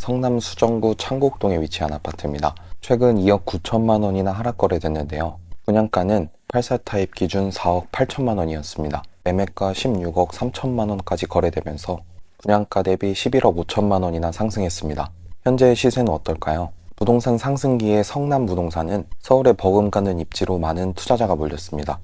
성남 수정구 창곡동에 위치한 아파트입니다. 최근 2억 9천만 원이나 하락 거래됐는데요. 분양가는 84 타입 기준 4억 8천만 원이었습니다. 매매가 16억 3천만 원까지 거래되면서 분양가 대비 11억 5천만 원이나 상승했습니다. 현재의 시세는 어떨까요? 부동산 상승기에 성남 부동산은 서울에 버금가는 입지로 많은 투자자가 몰렸습니다.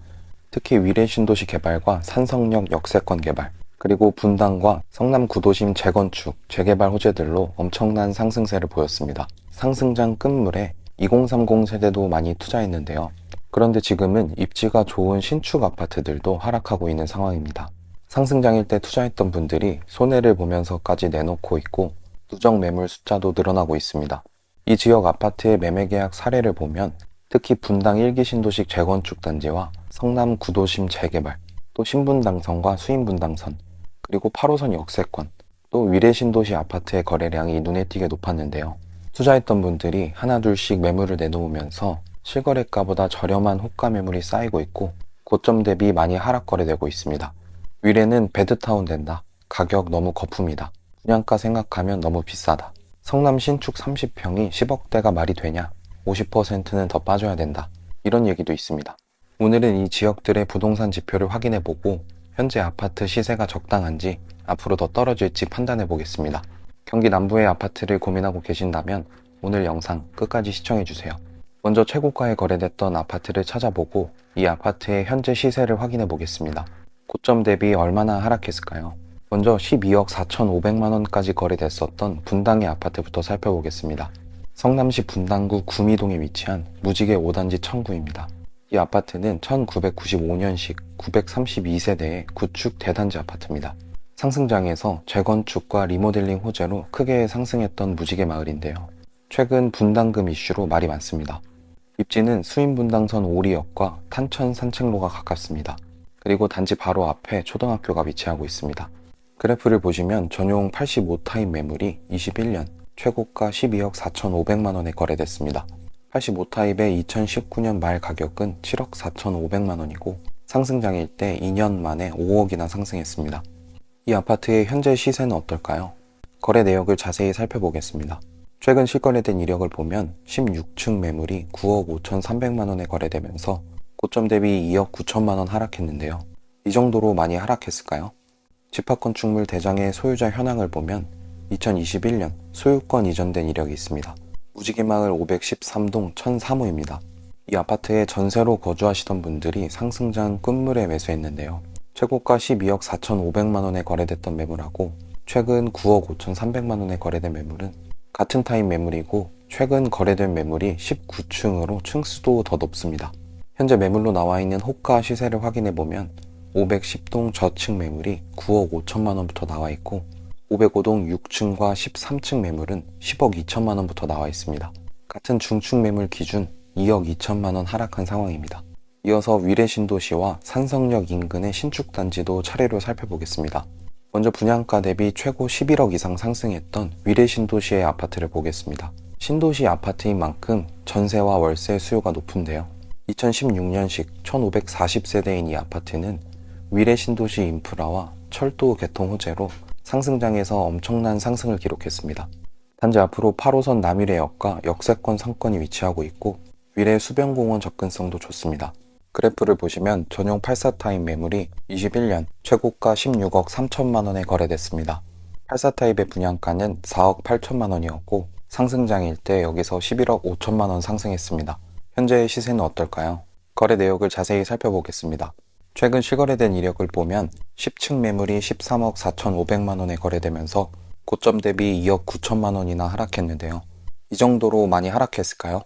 특히 위례 신도시 개발과 산성역 역세권 개발, 그리고 분당과 성남 구도심 재건축, 재개발 호재들로 엄청난 상승세를 보였습니다. 상승장 끝물에 2030 세대도 많이 투자했는데요. 그런데 지금은 입지가 좋은 신축 아파트들도 하락하고 있는 상황입니다. 상승장일 때 투자했던 분들이 손해를 보면서까지 내놓고 있고 누적 매물 숫자도 늘어나고 있습니다. 이 지역 아파트의 매매 계약 사례를 보면 특히 분당 1기 신도식 재건축 단지와 성남 구도심 재개발, 또 신분당선과 수인분당선, 그리고 8호선 역세권, 또 위례 신도시 아파트의 거래량이 눈에 띄게 높았는데요. 투자했던 분들이 하나둘씩 매물을 내놓으면서 실거래가보다 저렴한 호가 매물이 쌓이고 있고 고점 대비 많이 하락 거래되고 있습니다. 위례는 베드타운 된다. 가격 너무 거품이다. 분양가 생각하면 너무 비싸다. 성남 신축 30평이 10억대가 말이 되냐? 50%는 더 빠져야 된다. 이런 얘기도 있습니다. 오늘은 이 지역들의 부동산 지표를 확인해 보고 현재 아파트 시세가 적당한지 앞으로 더 떨어질지 판단해 보겠습니다. 경기 남부의 아파트를 고민하고 계신다면 오늘 영상 끝까지 시청해 주세요. 먼저 최고가에 거래됐던 아파트를 찾아보고 이 아파트의 현재 시세를 확인해 보겠습니다. 고점 대비 얼마나 하락했을까요? 먼저 12억 4,500만 원까지 거래됐었던 분당의 아파트부터 살펴보겠습니다. 성남시 분당구 구미동에 위치한 무지개 5단지 청구입니다. 이 아파트는 1995년식 932세대의 구축 대단지 아파트입니다. 상승장에서 재건축과 리모델링 호재로 크게 상승했던 무지개 마을인데요. 최근 분당금 이슈로 말이 많습니다. 입지는 수인분당선 오리역과 탄천 산책로가 가깝습니다. 그리고 단지 바로 앞에 초등학교가 위치하고 있습니다. 그래프를 보시면 전용 85타입 매물이 21년 최고가 12억 4,500만 원에 거래됐습니다. 85타입의 2019년 말 가격은 7억 4,500만 원이고 상승장일 때 2년 만에 5억이나 상승했습니다. 이 아파트의 현재 시세는 어떨까요? 거래 내역을 자세히 살펴보겠습니다. 최근 실거래된 이력을 보면 16층 매물이 9억 5,300만 원에 거래되면서 고점 대비 2억 9천만 원 하락했는데요. 이 정도로 많이 하락했을까요? 집합건축물 대장의 소유자 현황을 보면 2021년 소유권 이전된 이력이 있습니다. 무지개마을 513동 1003호입니다. 이 아파트에 전세로 거주하시던 분들이 상승장 끝물에 매수했는데요. 최고가 12억 4,500만 원에 거래됐던 매물하고 최근 9억 5,300만 원에 거래된 매물은 같은 타입 매물이고 최근 거래된 매물이 19층으로 층수도 더 높습니다. 현재 매물로 나와 있는 호가 시세를 확인해 보면 510동 저층 매물이 9억 5천만 원부터 나와 있고 505동 6층과 13층 매물은 10억 2천만 원부터 나와 있습니다. 같은 중층 매물 기준 2억 2천만 원 하락한 상황입니다. 이어서 위례 신도시와 산성역 인근의 신축 단지도 차례로 살펴보겠습니다. 먼저 분양가 대비 최고 11억 이상 상승했던 위례 신도시의 아파트를 보겠습니다. 신도시 아파트인 만큼 전세와 월세 수요가 높은데요. 2016년식 1540세대인 이 아파트는 위례 신도시 인프라와 철도 개통 호재로 상승장에서 엄청난 상승을 기록했습니다. 단지 앞으로 8호선 남위례역과 역세권 상권이 위치하고 있고 위례 수변공원 접근성도 좋습니다. 그래프를 보시면 전용 84타입 매물이 21년 최고가 16억 3천만 원에 거래됐습니다. 84타입의 분양가는 4억 8천만 원이었고 상승장일 때 여기서 11억 5천만 원 상승했습니다. 현재의 시세는 어떨까요? 거래 내역을 자세히 살펴보겠습니다. 최근 실거래된 이력을 보면 10층 매물이 13억 4,500만 원에 거래되면서 고점 대비 2억 9천만 원이나 하락했는데요. 이 정도로 많이 하락했을까요?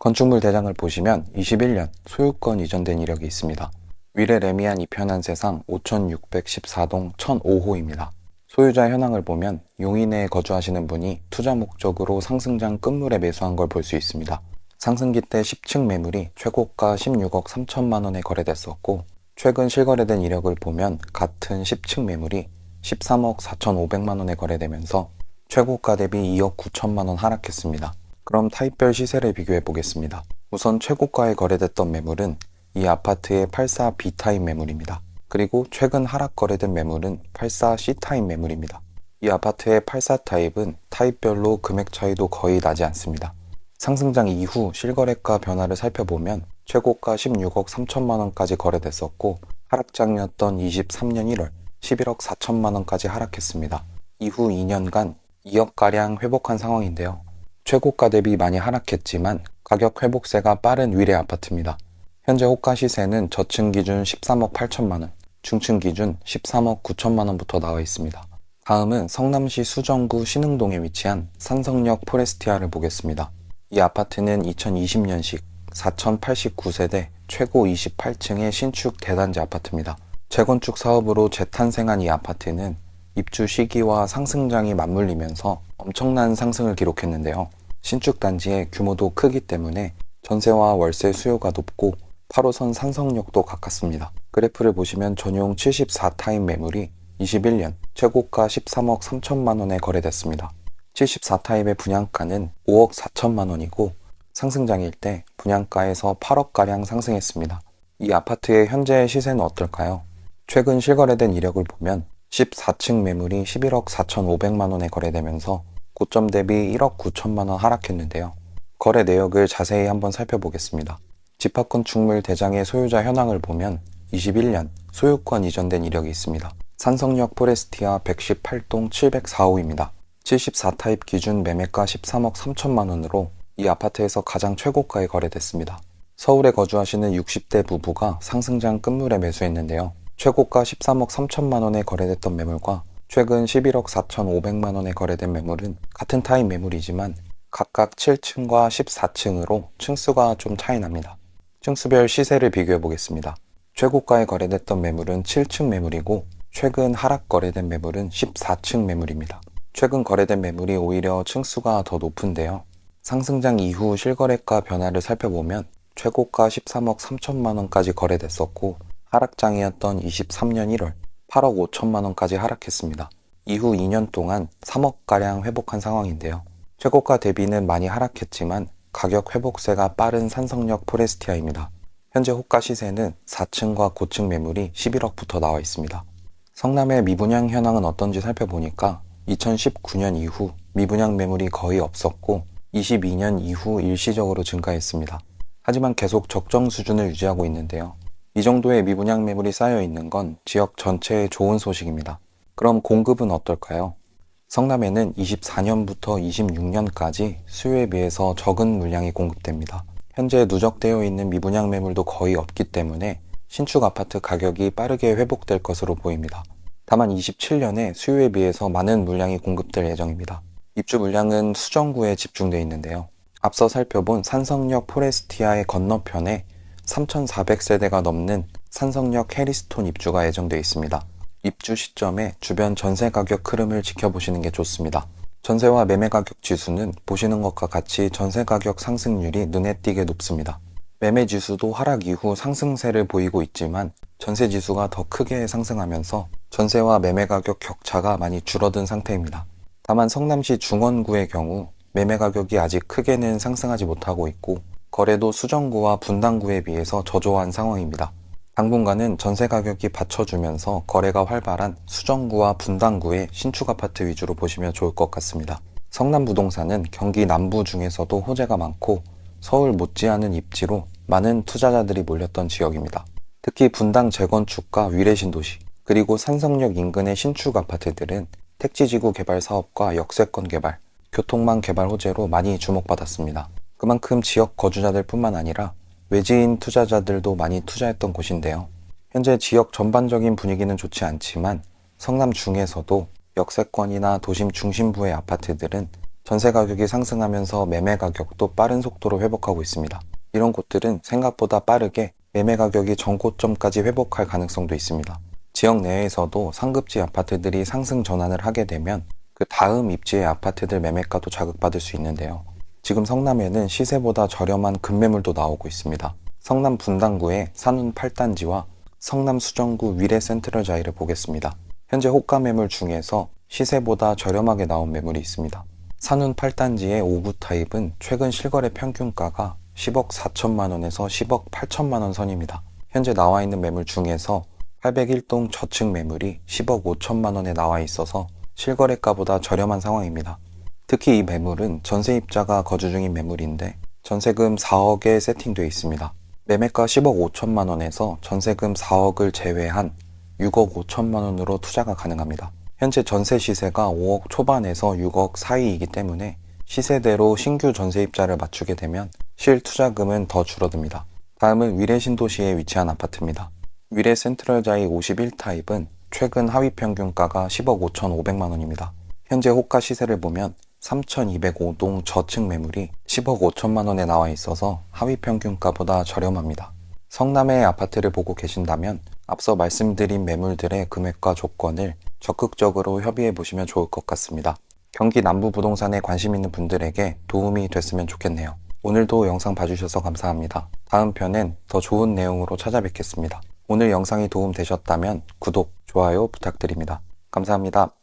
건축물 대장을 보시면 21년 소유권 이전된 이력이 있습니다. 위례 레미안 이편한 세상 5614동 1005호입니다. 소유자 현황을 보면 용인에 거주하시는 분이 투자 목적으로 상승장 끝물에 매수한 걸 볼 수 있습니다. 상승기 때 10층 매물이 최고가 16억 3천만 원에 거래됐었고 최근 실거래된 이력을 보면 같은 10층 매물이 13억 4,500만 원에 거래되면서 최고가 대비 2억 9천만 원 하락했습니다. 그럼 타입별 시세를 비교해 보겠습니다. 우선 최고가에 거래됐던 매물은 이 아파트의 84B 타입 매물입니다. 그리고 최근 하락 거래된 매물은 84C 타입 매물입니다. 이 아파트의 84 타입은 타입별로 금액 차이도 거의 나지 않습니다. 상승장 이후 실거래가 변화를 살펴보면 최고가 16억 3천만 원까지 거래됐었고 하락장이었던 23년 1월 11억 4천만 원까지 하락했습니다. 이후 2년간 2억가량 회복한 상황인데요. 최고가 대비 많이 하락했지만 가격 회복세가 빠른 위례 아파트입니다. 현재 호가 시세는 저층 기준 13억 8천만 원, 중층 기준 13억 9천만 원부터 나와 있습니다. 다음은 성남시 수정구 신흥동에 위치한 산성역 포레스티아를 보겠습니다. 이 아파트는 2020년식 4089세대 최고 28층의 신축 대단지 아파트입니다. 재건축 사업으로 재탄생한 이 아파트는 입주 시기와 상승장이 맞물리면서 엄청난 상승을 기록했는데요. 신축 단지의 규모도 크기 때문에 전세와 월세 수요가 높고 8호선 산성역도 가깝습니다. 그래프를 보시면 전용 74타임 매물이 21년 최고가 13억 3천만 원에 거래됐습니다. 74타입의 분양가는 5억 4천만 원이고 상승장일 때 분양가에서 8억가량 상승했습니다. 이 아파트의 현재 시세는 어떨까요? 최근 실거래된 이력을 보면 14층 매물이 11억 4천5백만 원에 거래되면서 고점 대비 1억 9천만 원 하락했는데요. 거래 내역을 자세히 한번 살펴보겠습니다. 집합건축물 대장의 소유자 현황을 보면 21년 소유권 이전된 이력이 있습니다. 산성역 포레스티아 118동 704호입니다. 74타입 기준 매매가 13억 3천만 원으로 이 아파트에서 가장 최고가에 거래됐습니다. 서울에 거주하시는 60대 부부가 상승장 끝물에 매수했는데요. 최고가 13억 3천만 원에 거래됐던 매물과 최근 11억 4천5백만 원에 거래된 매물은 같은 타입 매물이지만 각각 7층과 14층으로 층수가 좀 차이 납니다. 층수별 시세를 비교해 보겠습니다. 최고가에 거래됐던 매물은 7층 매물이고 최근 하락 거래된 매물은 14층 매물입니다. 최근 거래된 매물이 오히려 층수가 더 높은데요. 상승장 이후 실거래가 변화를 살펴보면 최고가 13억 3천만 원까지 거래됐었고 하락장이었던 23년 1월 8억 5천만 원까지 하락했습니다. 이후 2년 동안 3억가량 회복한 상황인데요. 최고가 대비는 많이 하락했지만 가격 회복세가 빠른 산성역 포레스티아입니다. 현재 호가 시세는 4층과 고층 매물이 11억부터 나와 있습니다. 성남의 미분양 현황은 어떤지 살펴보니까 2019년 이후 미분양 매물이 거의 없었고 22년 이후 일시적으로 증가했습니다. 하지만 계속 적정 수준을 유지하고 있는데요. 이 정도의 미분양 매물이 쌓여 있는 건 지역 전체에 좋은 소식입니다. 그럼 공급은 어떨까요? 성남에는 24년부터 26년까지 수요에 비해서 적은 물량이 공급됩니다. 현재 누적되어 있는 미분양 매물도 거의 없기 때문에 신축 아파트 가격이 빠르게 회복될 것으로 보입니다. 다만 27년에 수요에 비해서 많은 물량이 공급될 예정입니다. 입주 물량은 수정구에 집중되어 있는데요. 앞서 살펴본 산성역 포레스티아의 건너편에 3,400세대가 넘는 산성역 해리스톤 입주가 예정되어 있습니다. 입주 시점에 주변 전세 가격 흐름을 지켜보시는 게 좋습니다. 전세와 매매 가격 지수는 보시는 것과 같이 전세 가격 상승률이 눈에 띄게 높습니다. 매매 지수도 하락 이후 상승세를 보이고 있지만 전세 지수가 더 크게 상승하면서 전세와 매매 가격 격차가 많이 줄어든 상태입니다. 다만 성남시 중원구의 경우 매매 가격이 아직 크게는 상승하지 못하고 있고 거래도 수정구와 분당구에 비해서 저조한 상황입니다. 당분간은 전세 가격이 받쳐주면서 거래가 활발한 수정구와 분당구의 신축 아파트 위주로 보시면 좋을 것 같습니다. 성남 부동산은 경기 남부 중에서도 호재가 많고 서울 못지않은 입지로 많은 투자자들이 몰렸던 지역입니다. 특히 분당 재건축과 위례 신도시 그리고 산성역 인근의 신축 아파트들은 택지지구 개발 사업과 역세권 개발, 교통망 개발 호재로 많이 주목받았습니다. 그만큼 지역 거주자들 뿐만 아니라 외지인 투자자들도 많이 투자했던 곳인데요. 현재 지역 전반적인 분위기는 좋지 않지만 성남 중에서도 역세권이나 도심 중심부의 아파트들은 전세 가격이 상승하면서 매매 가격도 빠른 속도로 회복하고 있습니다. 이런 곳들은 생각보다 빠르게 매매 가격이 전고점까지 회복할 가능성도 있습니다. 지역 내에서도 상급지 아파트들이 상승 전환을 하게 되면 그 다음 입지의 아파트들 매매가도 자극받을 수 있는데요. 지금 성남에는 시세보다 저렴한 급매물도 나오고 있습니다. 성남 분당구의 산운 8단지와 성남 수정구 위례 센트럴 자이를 보겠습니다. 현재 호가 매물 중에서 시세보다 저렴하게 나온 매물이 있습니다. 산운 8단지의 5구 타입은 최근 실거래 평균가가 10억 4천만 원에서 10억 8천만 원 선입니다. 현재 나와 있는 매물 중에서 801동 저층 매물이 10억 5천만 원에 나와 있어서 실거래가보다 저렴한 상황입니다. 특히 이 매물은 전세입자가 거주 중인 매물인데 전세금 4억에 세팅되어 있습니다. 매매가 10억 5천만 원에서 전세금 4억을 제외한 6억 5천만 원으로 투자가 가능합니다. 현재 전세 시세가 5억 초반에서 6억 사이이기 때문에 시세대로 신규 전세입자를 맞추게 되면 실 투자금은 더 줄어듭니다. 다음은 위례 신도시에 위치한 아파트입니다. 위례 센트럴자이 51타입은 최근 하위 평균가가 10억 5천5백만 원입니다. 현재 호가 시세를 보면 3,205동 저층 매물이 10억 5천만 원에 나와 있어서 하위 평균가보다 저렴합니다. 성남의 아파트를 보고 계신다면 앞서 말씀드린 매물들의 금액과 조건을 적극적으로 협의해 보시면 좋을 것 같습니다. 경기 남부 부동산에 관심 있는 분들에게 도움이 됐으면 좋겠네요. 오늘도 영상 봐주셔서 감사합니다. 다음 편엔 더 좋은 내용으로 찾아뵙겠습니다. 오늘 영상이 도움 되셨다면 구독, 좋아요 부탁드립니다. 감사합니다.